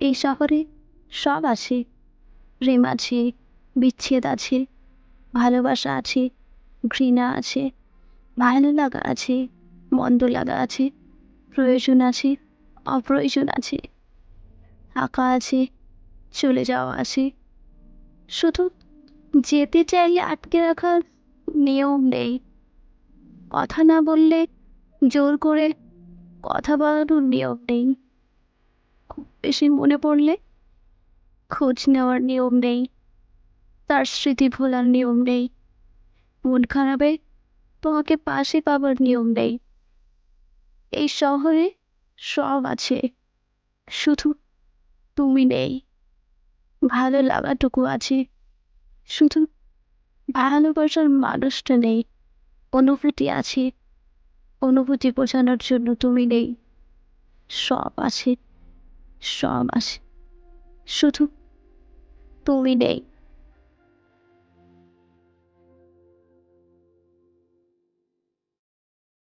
এই শহরে সব আছে। প্রেম আছে, বিচ্ছেদ আছে, ভালোবাসা আছে, ঘৃণা আছে, ভালো লাগা আছে, মন্দ লাগা আছে, প্রয়োজন আছে, অপ্রয়োজন আছে, থাকা আছে, চলে যাওয়া আছে। শুধু যেতে চাইলে আটকে রাখার নিয়ম নেই। কথা না বললে জোর করে কথা বলানোর নিয়ম নেই। খুব বেশি মনে পড়লে খোঁজ নেওয়ার নিয়ম নেই, তার স্মৃতি ভোলার নিয়ম নেই, মন খারাপে তোমাকে পাশে পাবার নিয়ম নেই। এই শহরে সব আছে, শুধু তুমি নেই, ভালো লাগাটুকু আছে, শুধু ভালোবাসার মানুষটা নেই, অনুভূতি আছে, অনুভূতি বোঝানোর জন্য তুমি নেই, সব আছে। সব আসে। শুধু তুমি নেই।